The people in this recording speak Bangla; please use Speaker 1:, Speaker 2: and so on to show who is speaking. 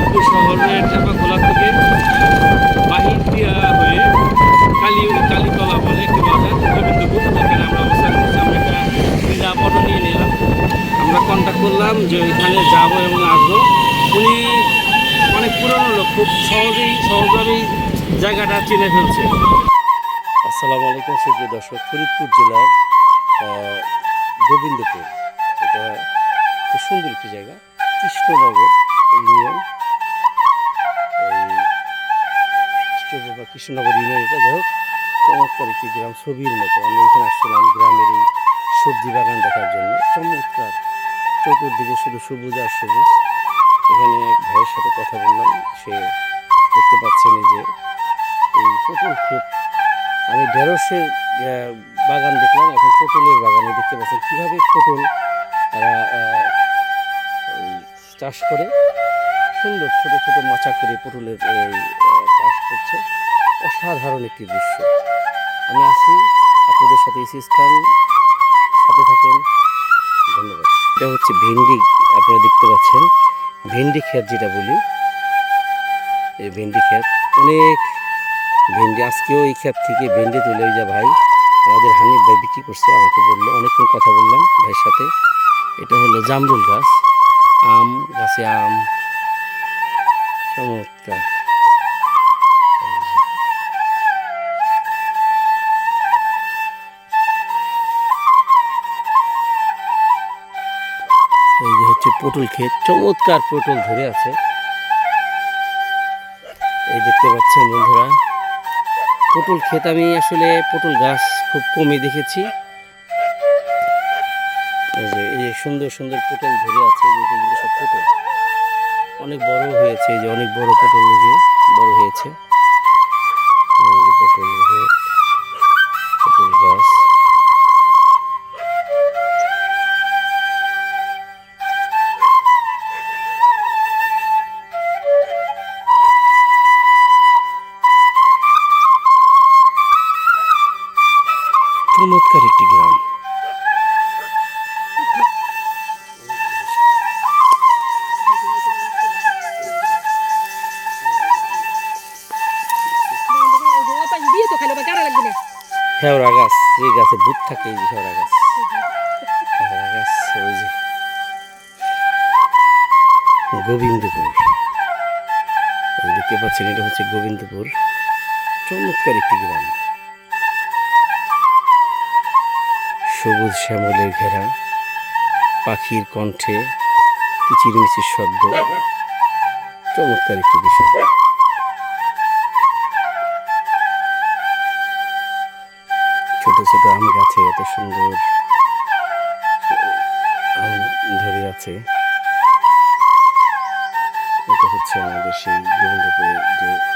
Speaker 1: ফরিদপুর শহরের চাপাখোলা থেকে বাহির দিয়া হয়ে কালী কালীতলা বলে একটি বাজার গোবিন্দপুর এখানে আমরা অবস্থান করছি। আমরা একটা ক্রীড়া পণ্য নিয়ে নিলাম। আমরা কন্ট্যাক্ট করলাম যে এখানে যাব এবং আসব। উনি অনেক পুরনো লোক, খুব সহজেই সহজভাবেই জায়গাটা চিনে ফেলছে।
Speaker 2: আসসালামু আলাইকুম, সুপ্রিয় দর্শক। ফরিদপুর জেলার গোবিন্দপুর। এটা খুব সুন্দর একটি জায়গা। কৃষ্ণনগর ইউনিয়ন। কৃষ্ণনগর ইউনিয়ন এটা যাই হোক, চমৎকার একটি গ্রাম, ছবির মতো। আমি এখানে আসছিলাম গ্রামের এই সবজি বাগান দেখার জন্য। চমৎকার। চতুর্দিকে শুধু সবুজ আর সবুজ। এখানে এক ভাইয়ের সাথে কথা বললাম। সে দেখতে পাচ্ছেন যে এই পটল ক্ষেত। আমি ঢেঁড়সের বাগান দেখলাম। এখন পটলের বাগানে দেখতে পাচ্ছেন কীভাবে পটল চাষ করে। সুন্দর ছোট ছোট মাচা করে পটলের চাষ করছে। অসাধারণ একটি দৃশ্য। আমি আছি আপনাদের সাথে ইসিস খান সাথে থাকেন ধন্যবাদ। এটা হচ্ছে ভেন্ডি, আপনারা দেখতে পাচ্ছেন, ভেন্ডি ক্ষেত যেটা বলি। এই ভেন্ডি ক্ষেত, অনেক ভেন্ডি। আজকেও এই ক্ষেত থেকে ভেন্ডি তুলে যা ভাই, আমাদের হানিফ ভাই বিক্রি করছে, আমাকে বলল, অনেকক্ষণ কথা বললাম ভাইয়ের সাথে। এটা হলো জামরুল গাছ, আম গাছে আম। চমৎকার। হচ্ছে পটল ক্ষেত, চমৎকার পটল ধরে আছে। এই দেখতে পাচ্ছেন বন্ধুরা, পটল ক্ষেত আমি আসলে পটল গাছ খুব কমই দেখেছি। এই যে সুন্দর সুন্দর পটল ধরে আছে সব পটল। অনেক বড় হয়েছে, এই যে অনেক বড় পটল যে বড় হয়েছে। পটল ক্ষেত চমৎকার একটি গ্রাম। হেওড়া গাছ, এই গাছে ভূত থাকে, এই হেওড়া গাছ। হেওড়া গাছ, ওই যে। গোবিন্দপুর। দেখতে পাচ্ছেন, এটা হচ্ছে গোবিন্দপুর। চমৎকার একটি গ্রাম। সবুজ শ্যামলের ঘেরা, পাখির কণ্ঠে কিচিরমিচির শব্দ? চমৎকার একটি বিষয়। ছোট ছোট আম গাছে এত সুন্দর আম ধরে আছে। এটা হচ্ছে আমাদের সেই গোবিন্দপুরের যে